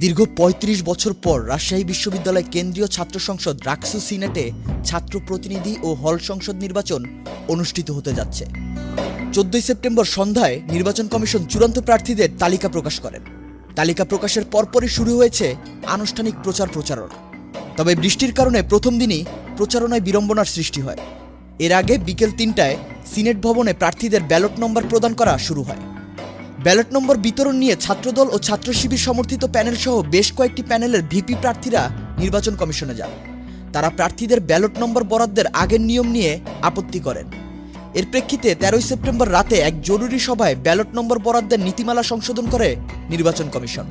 দীর্ঘ ৩৫ বছর পর রাজশাহী বিশ্ববিদ্যালয় কেন্দ্রীয় ছাত্র সংসদ রাকসু সিনেটে ছাত্র প্রতিনিধি ও হল সংসদ নির্বাচন অনুষ্ঠিত হতে যাচ্ছে। চোদ্দই সেপ্টেম্বর সন্ধ্যায় নির্বাচন কমিশন চূড়ান্ত প্রার্থীদের তালিকা প্রকাশ করেন। তালিকা প্রকাশের পরপরই শুরু হয়েছে আনুষ্ঠানিক প্রচার প্রচারণা। তবে বৃষ্টির কারণে প্রথম দিনই প্রচারণায় বিড়ম্বনার সৃষ্টি হয়। এর আগে বিকেল তিনটায় সিনেট ভবনে প্রার্থীদের ব্যালট নম্বর প্রদান করা শুরু হয়। ব্যালট নম্বর বিতরণ নিয়ে ছাত্রদল ও ছাত্র শিবির সমর্থিত প্যানেল সহ বেশ কয়েকটি প্যানেলের ভিপি প্রার্থীরা নির্বাচন কমিশনে যান। তারা প্রার্থীদের ব্যালট নম্বর বরাদ্দের আগের নিয়ম নিয়ে আপত্তি করেন। এর প্রেক্ষিতে তেরোই সেপ্টেম্বর রাতে এক জরুরি সভায় ব্যালট নম্বর বরাদ্দের নীতিমালা সংশোধন করে নির্বাচন কমিশন।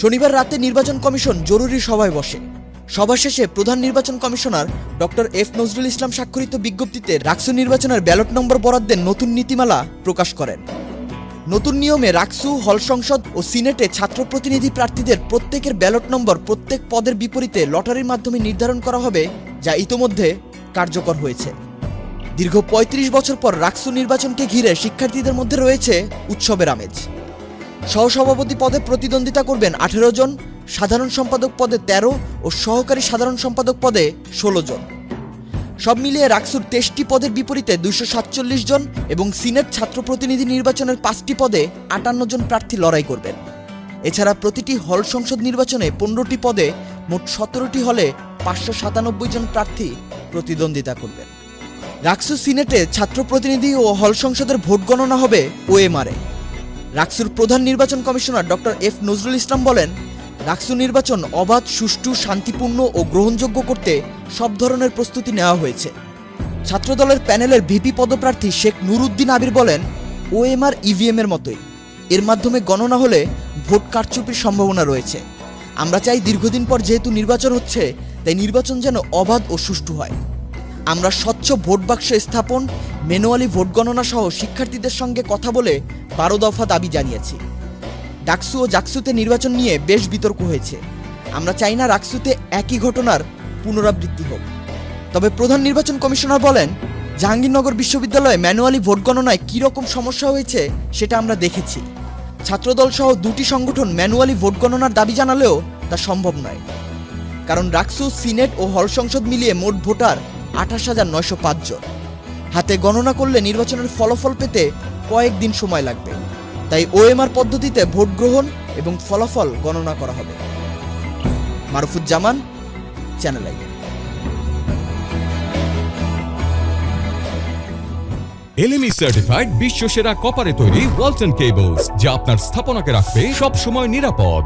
শনিবার রাতে নির্বাচন কমিশন জরুরি সভায় বসে। সভা শেষে প্রধান নির্বাচন commissioner doctor F Nazrul Islam স্বাক্ষরিত বিজ্ঞপ্তিতে রাকসু নির্বাচনের ব্যালট নম্বর বরাদ্দের নতুন নীতিমালা প্রকাশ করেন। নতুন নিয়মে রাকসু, হল সংসদ ও সিনেটে ছাত্র প্রতিনিধি প্রার্থীদের প্রত্যেকের ব্যালট নম্বর প্রত্যেক পদের বিপরীতে লটারির মাধ্যমে নির্ধারণ করা হবে, যা ইতোমধ্যে কার্যকর হয়েছে। দীর্ঘ ৩৫ বছর পর রাকসু নির্বাচনকে ঘিরে শিক্ষার্থীদের মধ্যে রয়েছে উৎসবের আমেজ। সহসভাপতি পদে প্রতিদ্বন্দ্বিতা করবেন আঠেরো জন, সাধারণ সম্পাদক পদে ১৩ ও সহকারী সাধারণ সম্পাদক পদে ১৬ জন। সব মিলিয়ে রাকসুর তেইশটি পদের বিপরীতে দুইশো সাতচল্লিশ জন এবং সিনেট ছাত্র প্রতিনিধি নির্বাচনের পাঁচটি পদে আটান্ন জন প্রার্থী লড়াই করবেন। এছাড়া প্রতিটি হল সংসদ নির্বাচনে পনেরোটি পদে মোট সতেরোটি হলে পাঁচশো সাতানব্বই জন প্রার্থী প্রতিদ্বন্দ্বিতা করবেন। রাকসু সিনেটে ছাত্র প্রতিনিধি ও হল সংসদের ভোট গণনা হবে ওএমআরে রাকসুর প্রধান নির্বাচন commissioner doctor F Nazrul Islam বলেন রাকসু নির্বাচন অবাধ, সুষ্ঠু, শান্তিপূর্ণ ও গ্রহণযোগ্য করতে সব ধরনের প্রস্তুতি নেওয়া হয়েছে। ছাত্রদলের প্যানেলের ভিপি পদপ্রার্থী শেখ নুরুদ্দিন আবির বলেন, ওএমআর ইভিএম এর মতোই। এর মাধ্যমে গণনা হলে ভোট কারচুপির সম্ভাবনা রয়েছে। আমরা চাই দীর্ঘদিন পর যেহেতু নির্বাচন হচ্ছে, তাই নির্বাচন যেন অবাধ ও সুষ্ঠু হয়। আমরা স্বচ্ছ ভোট বাক্স স্থাপন, ম্যানুয়ালি ভোট গণনা সহ শিক্ষার্থীদের সঙ্গে কথা বলে বারো দফা দাবি জানিয়েছি। ডাকসু ও জাকসুতে নির্বাচন নিয়ে বেশ বিতর্ক হয়েছে। আমরা চাই না রাকসুতে একই ঘটনার পুনরাবৃত্তি হোক। তবে প্রধান নির্বাচন কমিশনার বলেন, জাহাঙ্গীরনগর বিশ্ববিদ্যালয়ে ম্যানুয়ালি ভোট গণনায় কীরকম সমস্যা হয়েছে সেটা আমরা দেখেছি। ছাত্রদল সহ দুটি সংগঠন ম্যানুয়ালি ভোট গণনার দাবি জানালেও তা সম্ভব নয়। কারণ রাকসু, সিনেট ও হল সংসদ মিলিয়ে মোট ভোটার আঠাশ হাজার নয়শো পাঁচজন হাতে গণনা করলে নির্বাচনের ফলাফল পেতে কয়েকদিন সময় লাগবে। তাই ওএমআর পদ্ধতিতে ভোট গ্রহণ এবং ফলাফল গণনা করা হবে। Marufuzzaman Channel I LME certified বিশ্ব সেরা কপারে তৈরি ওয়ালটন কেবলস যা আপনার স্থাপনাকে রাখবে সব সময় নিরাপদ।